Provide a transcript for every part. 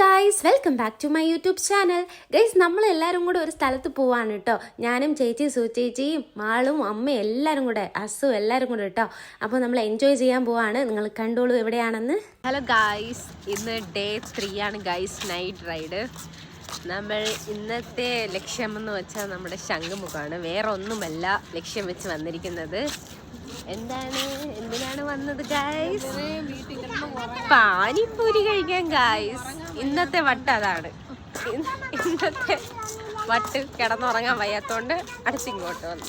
Guys welcome back to my YouTube channel guys നമ്മൾ എല്ലാവരും കൂടെ ഒരു സ്ഥലത്ത് പോവാണ് കേട്ടോ ഞാനും ചേച്ചി സുചേച്ചിയും മാളും അമ്മയും എല്ലാവരും കൂടെ അസു എല്ലാവരും കൂടെ കേട്ടോ അപ്പോൾ നമ്മൾ എൻജോയ് ചെയ്യാൻ പോവാണ്. നിങ്ങൾ കണ്ടോളൂ എവിടെയാണെന്ന്. ഹലോ ഗായ്സ് ഇന്ന് ഡേ ത്രീ ആണ് ഗൈസ് നൈറ്റ് റൈഡ് നമ്മൾ ഇന്നത്തെ ലക്ഷ്യമെന്ന് വെച്ചാൽ നമ്മുടെ ശംഖുമുഖമാണ് വേറെ ഒന്നുമല്ല ലക്ഷ്യം വെച്ച് വന്നിരിക്കുന്നത്. എന്താണ്? എന്തിനാണ് വന്നത് ഗായ്സ് പാനിപ്പൂരി കഴിക്കാൻ ഗായ്സ് ഇന്നത്തെ വട്ട് അതാണ്. ഇന്ന് ഇന്നത്തെ വട്ട് കിടന്നുറങ്ങാൻ വയ്യാത്തോണ്ട് അടുത്തിങ്ങോട്ട് വന്നു.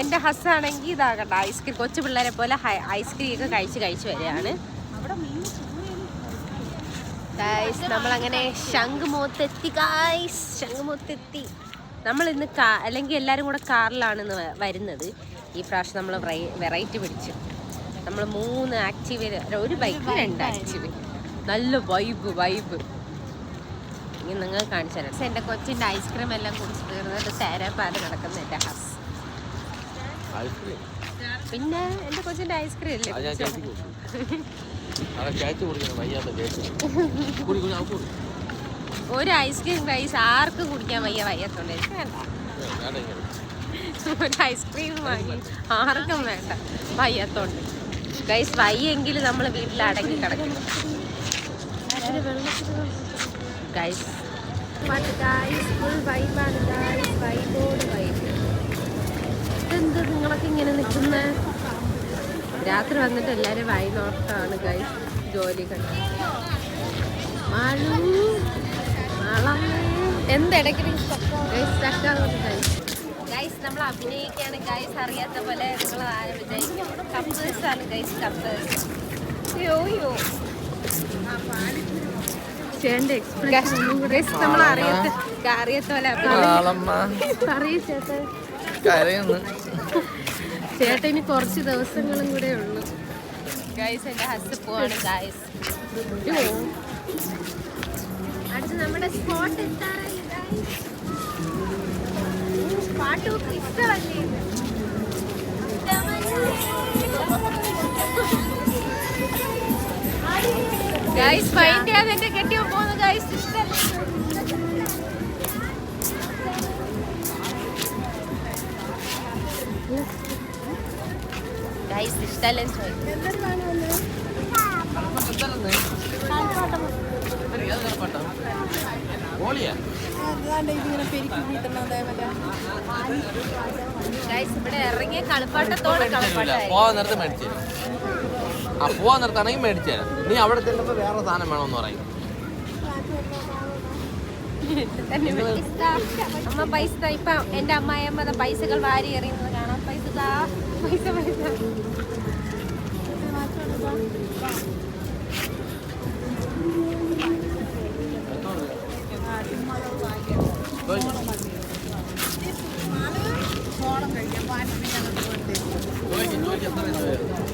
എന്റെ ഹസ്സാണെങ്കിൽ ഇതാകട്ടെ ഐസ്ക്രീം കൊച്ചു പിള്ളേരെ പോലെ ഐസ്ക്രീം ഒക്കെ കഴിച്ച് കഴിച്ച് വരികയാണ്. നമ്മളങ്ങനെ ശംഖുമുഖത്തെത്തി ഗായ്സ് ശംഖുമുഖത്തെത്തി. നമ്മൾ ഇന്ന് കാ അല്ലെങ്കിൽ എല്ലാവരും കൂടെ കാറിലാണ് ഇന്ന് വരുന്നത്. ഈ പ്രാവശ്യം നമ്മൾ വെറൈറ്റി പിടിച്ചു. നമ്മൾ മൂന്ന് ആക്റ്റീവ് ഒരു ബൈക്ക് രണ്ട് ആക്റ്റീവ് നല്ല വൈബ് വൈബ് ഇനി നിങ്ങൾ കാണിച്ചു തരാം. എന്റെ കൊച്ചിന്റെ ഐസ്ക്രീം എല്ലാം കുടിച്ച് തീർന്നിട്ട് തേരാപ്പാൽ നടക്കുന്ന എന്റെ ഹസ്. പിന്നെ എന്റെ കൊച്ചിന്റെ ഐസ്ക്രീം അല്ലേ ഒരു ഐസ്ക്രീം ഗൈസ് ആർക്ക് കുടിക്കാൻ വയ്യ വയ്യത്തോണ്ട്. വേണ്ട. ഒരു ഐസ്ക്രീം വാങ്ങി ആർക്കും വേണ്ട വയ്യത്തോണ്ട്. ഗൈസ് വയ്യെങ്കിൽ നമ്മൾ വീട്ടിൽ അടങ്ങി കിടക്കും. ഗൈസ് ഇതെന്ത് നിങ്ങളൊക്കെ ഇങ്ങനെ നിൽക്കുന്ന? രാത്രി വന്നിട്ട് എല്ലാവരും വൈകുന്നേരത്താണ് ഗൈസ് ജോലി കണ്ടു മാളു മാളമ്മേ എന്തിടയ്ക്ക് ഗൈസ് നമ്മൾ അഭിനയിക്കാണ് ഗൈസ് അറിയാത്ത പോലെ നിങ്ങൾ ആരും വിചാരിക്കും ആണ് ഗൈസ് കപ്പിൾസ് യോ ആ നമ്മൾ അറിയാത്ത അറിയാത്ത പോലെ. പറയൂ ചേട്ടാ ചേട്ടാ ഇനി കുറച്ച് ദിവസങ്ങളും കൂടെ ഉള്ളു. ഗൈസ് എന്റെ ഹസ് പോവാണ് ഗൈസ് അടുത്ത് നമ്മുടെ സ്പോട്ട് എത്താറായി guys. പാട്ടൊക്കെ ഇഷ്ടമല്ലേ? ഗൈസ് മൈൻഡ് ചെയ്യാതെ എന്റെ കെട്ടിയോ പോകുന്നു ഗൈസ് ഇഷ്ടമല്ലേ ഗൈസ് ഇഷ്ടമല്ലേ ഇവിടെ ഇറങ്ങിയ കളിപ്പാട്ടത്തോടെ കളിപ്പാട്ടം പോവാൻ നേരത്തെ മേടിച്ചു ആ പോവാൻ നിർത്താണെങ്കിൽ മേടിച്ചു തരാം. നീ അവിടെ ചെല്ലുമ്പോ വേറെ സാധനം വേണമെന്ന് പറയും. അമ്മ പൈസ. ഇപ്പൊ എന്റെ അമ്മായിയമ്മ പൈസകൾ വാരി എറിയുന്നത് കാണാം. പൈസ പൈസ പൈസ. ചോദിക്കും ചോദിക്കും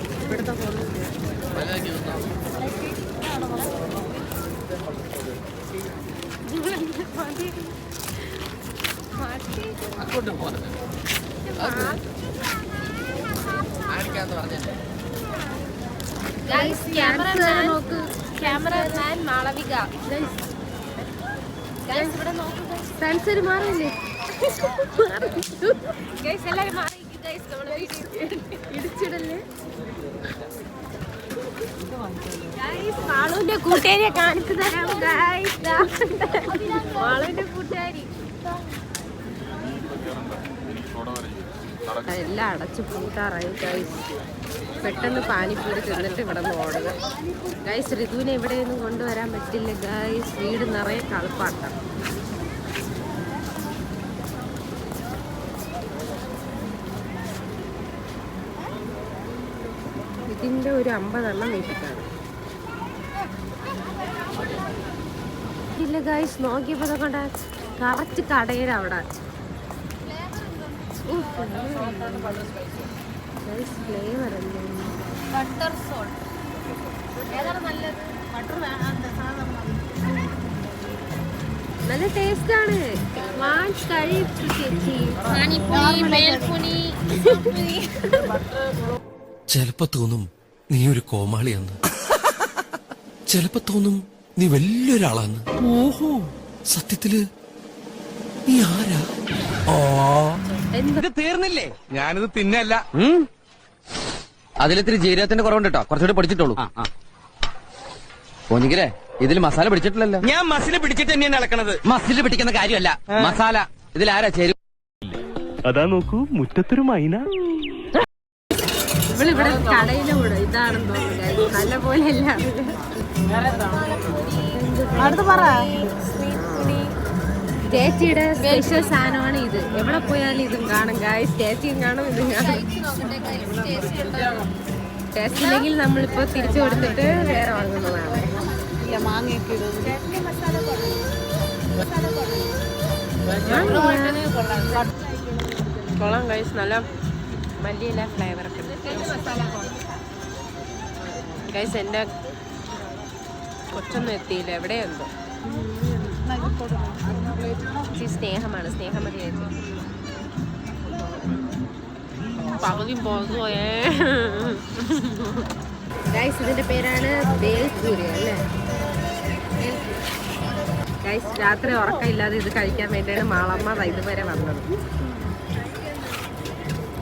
അങ്ങോട്ട് പോകാൻ ആയിരിക്കാന്ന് പറഞ്ഞല്ലേ guys cameraman cameraman Malavika guys ഇവിടെ നോക്കൂ സെൻസർ മാറില്ലേ ഗൈസ് എല്ലാരും മാറി ഗൈസ് നമ്മുടെ ഇടിച്ചിടല്ലേ? ഗൈസ് എല്ലാം അടച്ചു പൂട്ടാറായി ഗൈസ് പെട്ടെന്ന് പാനിപ്പൂരി തിന്നിട്ട് ഇവിടെ നിന്ന് ഓടുക. ഗൈസ് ഋതുവിനെ എവിടെയൊന്നും കൊണ്ടുവരാൻ പറ്റില്ല ഗൈസ് വീട് നിറയെ കളിപ്പാട്ടം ഇതിന്റെ ഒരു അമ്പതെണ്ണം വീട്ടിൽ കാണും ഇല്ല ഗൈസ് നോക്കിയപ്പോ കൊണ്ട് കറക്റ്റ് കടയുടെ അവിടെ. ഫ്ലേവർ അല്ലേ ബട്ടർ സോൾട്ട് ഏതാണ് നല്ലത്? ബട്ടർ നല്ല ടേസ്റ്റ് ആണ്. ചേച്ചി. ചിലപ്പോ തോന്നും നീ ഒരു കോമാളിയാന്ന്. ചിലപ്പോ തോന്നും നീ വല്യൊരാളാന്ന്. ഓഹോ. സത്യത്തിൽ നീ ആരാ? ഇത് തീർന്നില്ലേ? ഞാനിത് തിന്നല്ല. അതിലിത്തിരി ജീരകത്തിന്റെ കുറവുണ്ട് കേട്ടോ കുറച്ചുകൂടി പഠിച്ചിട്ടുള്ളൂ പോഞ്ഞിക്കലേ ഇതിൽ മസാല പിടിച്ചിട്ടില്ലല്ലോ. ഞാൻ മസിൽ പിടിച്ചിട്ട് തന്നെയാണ് ഇളക്കണത് മസിൽ പിടിക്കുന്ന കാര്യമല്ല. മസാല. ഇതിൽ ആരാ ചേരും അതാ നോക്കൂ മുറ്റത്തൊരു മൈന. ഇവളിവിടെ കടയിലെ കൂടെ. ഇതാണെന്ന് തോന്നുന്നു. നല്ല പോലെ അല്ല. ചേച്ചിയുടെ സ്പെഷ്യൽ സാധനമാണ് ഇത്. എവിടെ പോയാലും ഇതും കാണും. ഗായ് ചേച്ചിയും കാണും ഇതും കാണും. ടേസ്റ്റ് ഇല്ലെങ്കിൽ നമ്മളിപ്പോ തിരിച്ചു കൊടുത്തിട്ട് വേറെ വാങ്ങുന്നതാണ്. കൊള്ളാം ഗൈസ് നല്ല മല്ലിയില ഫ്ലേവർ ഒക്കെ. ഗൈസ് എന്റെ കൊച്ചൊന്നും എത്തിയില്ല. എവിടെയുണ്ടോ സ്നേഹമാണ്. സ്നേഹമതി പകുതി പോയേ. ഗൈസ് ഇതിന്റെ പേരാണ് ബേൽപൂരി അല്ലേ? ഗൈസ് രാത്രി ഉറക്കമില്ലാതെ ഇത് കഴിക്കാൻ വേണ്ടിയാണ് മാളമ്മ വൈകുന്നേരം വന്നത്.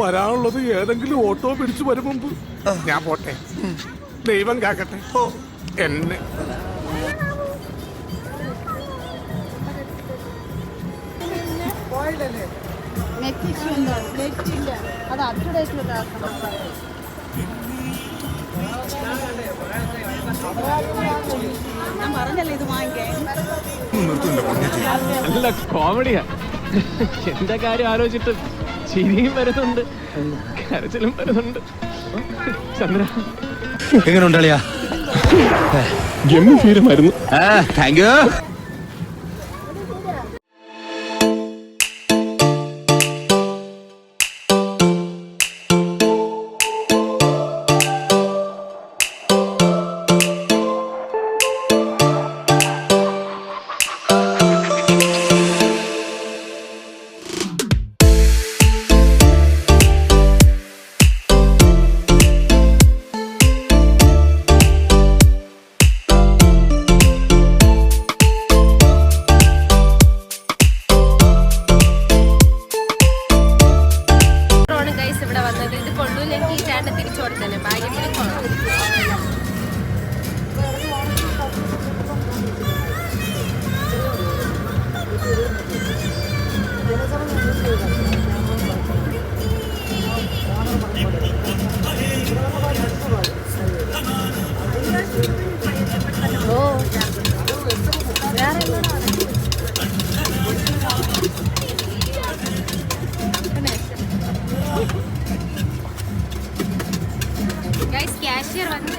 വരാനുള്ളത് ഏതെങ്കിലും ഓട്ടോ പിടിച്ചു വരും മുമ്പ്. ഞാൻ പോട്ടെ. ദൈവം കാക്കട്ടെ. എന്നെ. നെറ്റ് ഇഷ്യൂ ഉണ്ടോ നെറ്റ് ഇല്ല. അത് അപ് ടു ഡേറ്റ് ഞാൻ പറഞ്ഞല്ലേ ഇത് വാങ്ങിക്കാൻ? നല്ല കോമഡിയാ. എന്റെ കാര്യം ആലോചിച്ചിട്ട്? ചിരിയും വരുന്നുണ്ട്. കരച്ചിലും വരുന്നുണ്ട്. ചന്ദ്ര. എങ്ങനെയുണ്ട് ഫീലും വരുന്നു. താങ്ക് യു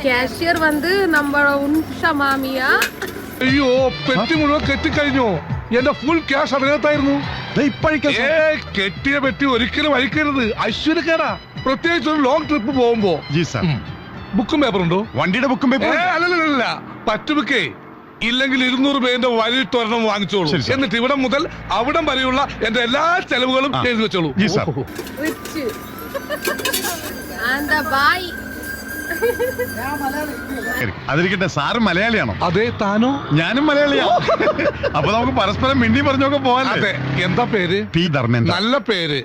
കാഷ്യർ വന്ന് നമ്മുടെ ഉൻഷ മാമിയാ അയ്യോ പെട്ടി മുഴുവൻ കെട്ടിക്കഴിഞ്ഞു. എന്റെ ഫുൾ ക്യാഷ് അതിനകത്തായിരുന്നു. കെട്ടിയ പെട്ടി ഒരിക്കലും അഴിക്കരുത്. ഐശ്വര്യക്കേടാ. പ്രത്യേകിച്ച് ഒരു ലോങ് ട്രിപ്പ് പോകുമ്പോ. ബുക്കും പേപ്പർ ഉണ്ടോ? വണ്ടിയുടെ ബുക്കും പേപ്പർ അല്ലല്ല പറ്റുബുക്കേ ഇല്ലെങ്കിൽ ഇരുന്നൂറ് പേരുടെ വഴിയിട്ടൊരെണ്ണം വാങ്ങിച്ചോളൂ. ശരി, സർ. എന്നിട്ട് ഇവിടെ മുതൽ അവിടം വരെയുള്ള എന്റെ എല്ലാ ചെലവുകളും. എഴുതി വെച്ചോളൂ. അതിരിക്കട്ടെ സാറ് മലയാളിയാണോ? അതെ താനോ? ഞാനും മലയാളിയാ. അപ്പൊ നമുക്ക് പരസ്പരം മിണ്ടി പറഞ്ഞൊക്കെ പോകാൻ അതെ എന്താ പേര്? പി ധർമ്മൻ നല്ല പേര്.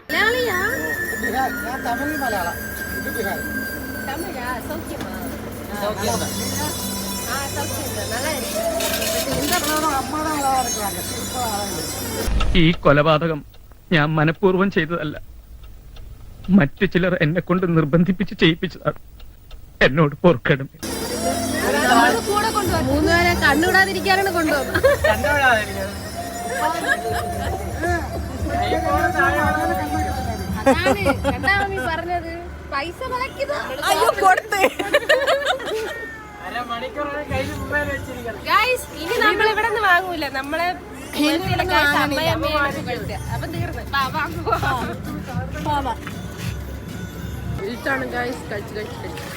ഈ കൊലപാതകം ഞാൻ മനഃപൂർവം ചെയ്തതല്ല. മറ്റു ചിലർ എന്നെ കൊണ്ട് നിർബന്ധിപ്പിച്ച് ചെയ്യിപ്പിച്ചതാണ്. എന്നോട് പൊറുക്കണം മൂന്നുപേരെ അതാണ് എന്താണ് നീ പറഞ്ഞത്. പൈസ അയ്യോ കൊടുത്ത്. ഗൈസ് ഇനി നമ്മൾ ഇവിടെ നിന്ന് വാങ്ങൂല. നമ്മളെ അപ്പൊ തീർന്ന്. ഇതാണ് ഗൈസ് കഴിച്ച് കഴിച്ച് കഴിച്ച്.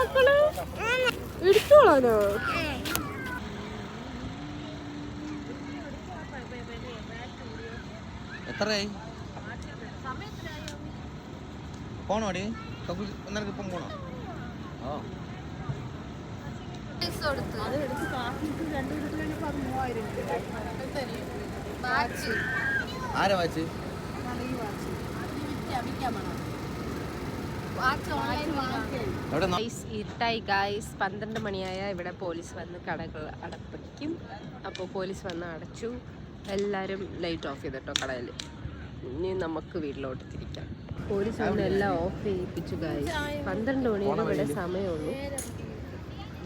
മക്കൾ? ഇടിച്ചോളാനോ എത്രയായി? പോണോടി? ഒന്നരക്ക് ഇപ്പം പോണോ? ഓ. ആരാ വാച്ച്? ഗൈസ് ഇരുട്ടായി ഗായ്സ് പന്ത്രണ്ട് മണിയായ ഇവിടെ പോലീസ് വന്ന് കടകൾ അടപ്പിക്കും. അപ്പോൾ പോലീസ് വന്ന് അടച്ചു. എല്ലാവരും ലൈറ്റ് ഓഫ് ചെയ്തിട്ടോ കടയിൽ ഇനി നമുക്ക് വീട്ടിലോട്ട് തിരിക്കാം. പോലീസ് വന്ന് എല്ലാം ഓഫ് ചെയ്യിപ്പിച്ചു ഗായ്സ് പന്ത്രണ്ട് മണി ഇവിടെ സമയമുള്ളൂ.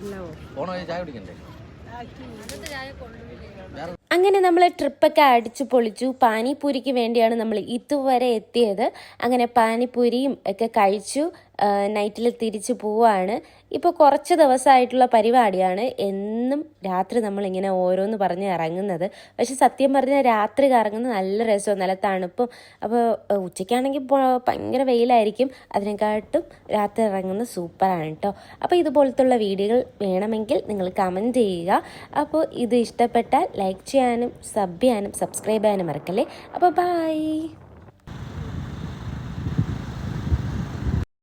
എല്ലാം ഓഫ് ചായ കുടിക്കണ്ടേ? അങ്ങനെ നമ്മൾ ട്രിപ്പൊക്കെ അടിച്ചു പൊളിച്ചു. പാനിപ്പൂരിക്ക് വേണ്ടിയാണ് നമ്മൾ ഇതുവരെ എത്തിയത്. അങ്ങനെ പാനിപ്പൂരിയും ഒക്കെ കഴിച്ചു. നൈറ്റിൽ തിരിച്ചു പോവാണ്. ഇപ്പോൾ കുറച്ച് ദിവസമായിട്ടുള്ള പരിപാടിയാണ്. എന്നും രാത്രി നമ്മളിങ്ങനെ ഓരോന്ന് പറഞ്ഞ് ഇറങ്ങുന്നത്. പക്ഷെ സത്യം പറഞ്ഞാൽ രാത്രി കറങ്ങുന്നത് നല്ല രസമാണ് നല്ല തണുപ്പും. അപ്പോൾ ഉച്ചയ്ക്കാണെങ്കിൽ ഭയങ്കര വെയിലായിരിക്കും. അതിനെക്കാട്ടും രാത്രി ഇറങ്ങുന്നത് സൂപ്പറാണ് കേട്ടോ അപ്പോൾ ഇതുപോലത്തുള്ള വീഡിയോകൾ വേണമെങ്കിൽ നിങ്ങൾ കമന്റ് ചെയ്യുക. അപ്പോൾ ഇത് ഇഷ്ടപ്പെട്ടാൽ ലൈക്ക് ചെയ്യാനും സബ് ചെയ്യാനും സബ്സ്ക്രൈബ് ചെയ്യാനും മറക്കല്ലേ? അപ്പോൾ ബൈ